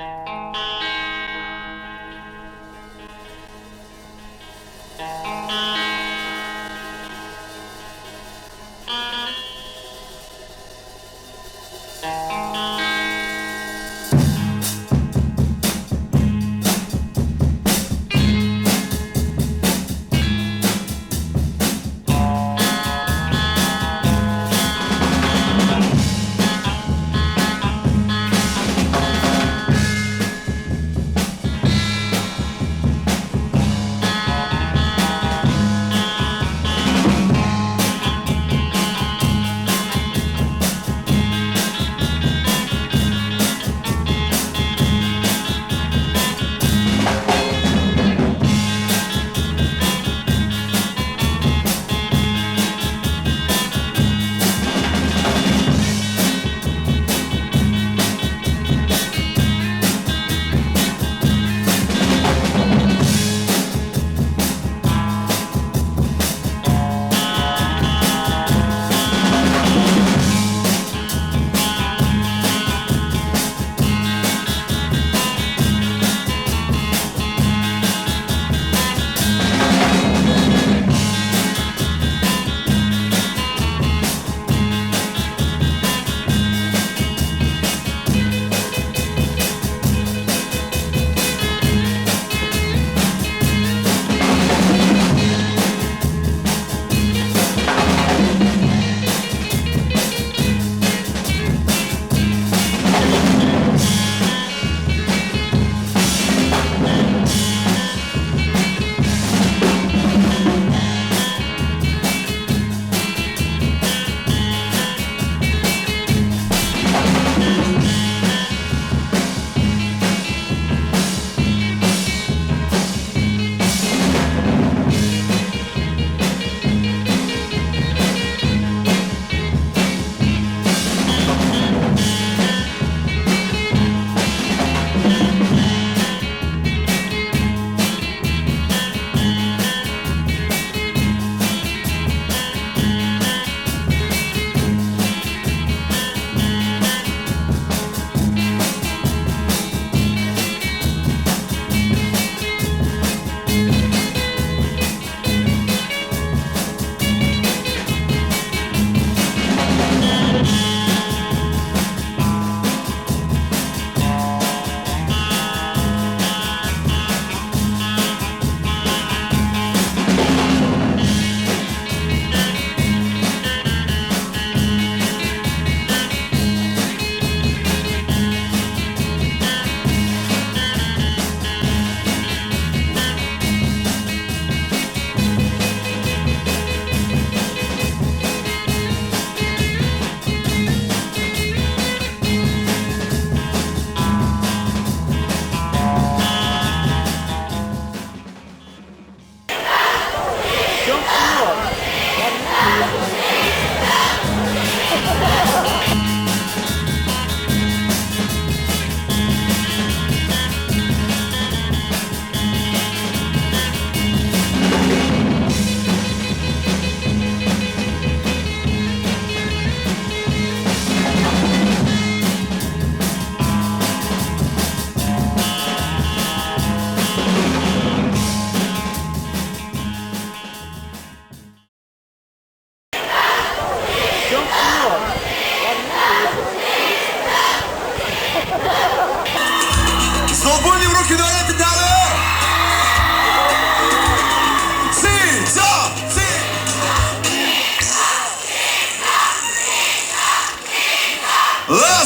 Música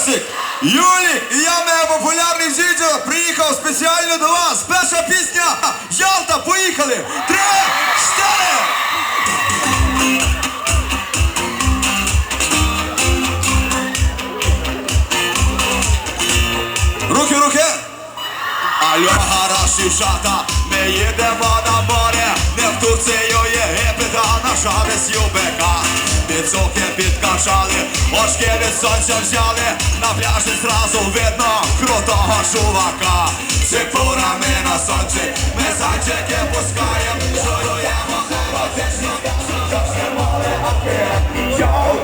Лесик, Юлі і я мега популярний житель приїхав спеціально до вас. Перша пісня Ялта, поїхали! Три, чотири! Руки, руки! Алло, гараж дівчата, ми їдемо на море, не в Турцію, Єгипет, а на шадець ЮБК. Підсоки підкашали, очки від сонця взяли, на пляжі зразу видно крутого чувака. Цикурами на сонці, ми зайчики пускаємо, жуємо хаотично, завжди море океан. Ялта, сто,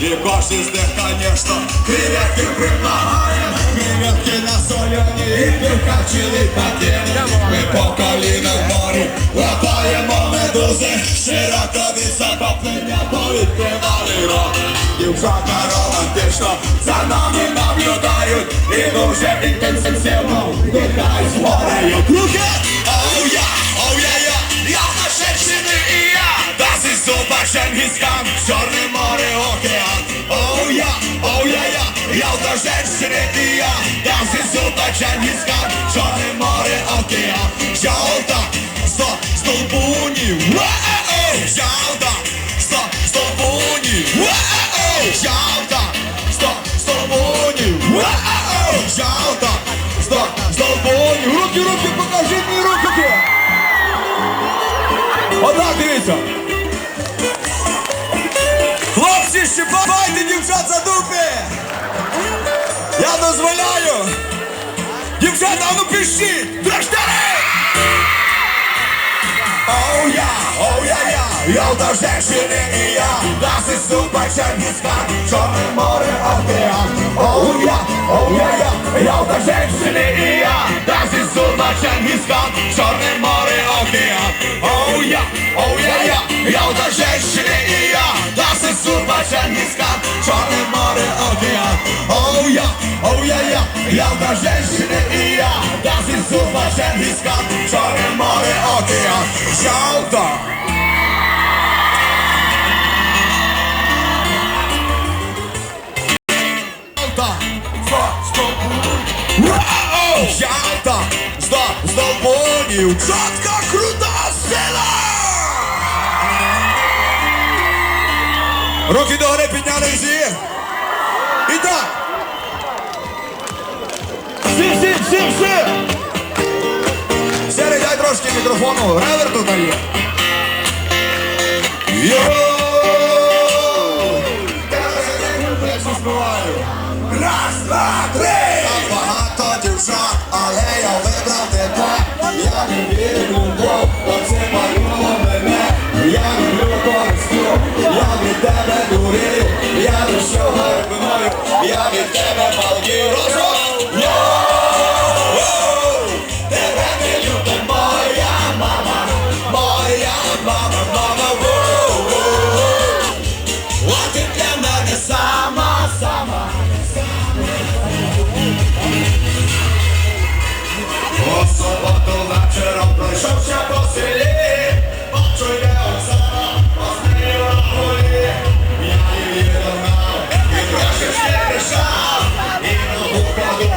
І кожен з них, конечно, креветки предлагаем. Креветки на соляні і півка чили пакет. Ми по коліна в морі латаємо медузи. Широко від захоплення повідкривали рот. Дівчата романтично за нами наблюдають І дуже інтенсивно вдихають з морею Оу я, оу я, я, я на женщини і я Das ist super Genghis-Khan, дівчат за дупи Я дозволяю! Дівчата, ну пишіть! Драштари! Оу я, оу я, я, я до женщини і я! Das ist super Genghis-Khan, Чорне море, океан! Оу я, оу я, я, я до женщини і я! Das ist super Genghis-Khan, Чорне море, океан! Оу я, оу я, я, я до женщини і я Das ist super Genghis-Khan, Чорне море, океан Оу я, оу я, я, я до женщини і я Das ist super Genghis-Khan, Чорне море, океан Жалко! Ялта, сто, сто, Вау! Ялта, сто, столбунів, Руки догори підняли всі. І так. Всі, всі, всі, всі. Сері, дай трошки мікрофону, Ревер тут є. Йоу! Раз, два, три!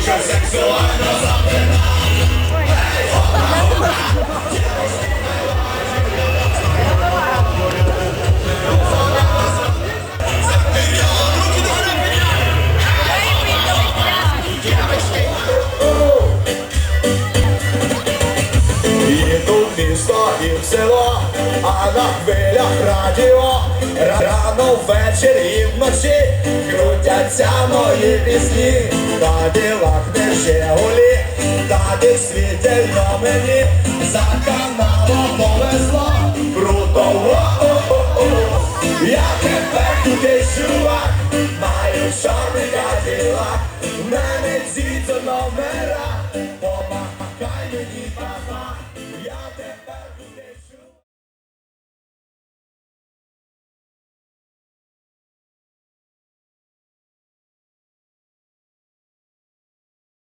Вухо сексуально запинав. Їду в місто і в село, а на хвилях радіо Рано ввечері і вночі крутяться мої пісні, та ділах не Жигулі, та дих світельно мені, за каналом повезло, круто, о-о-о-о Я тепер туди чувак, маю чорний каділак, в мене дідо номер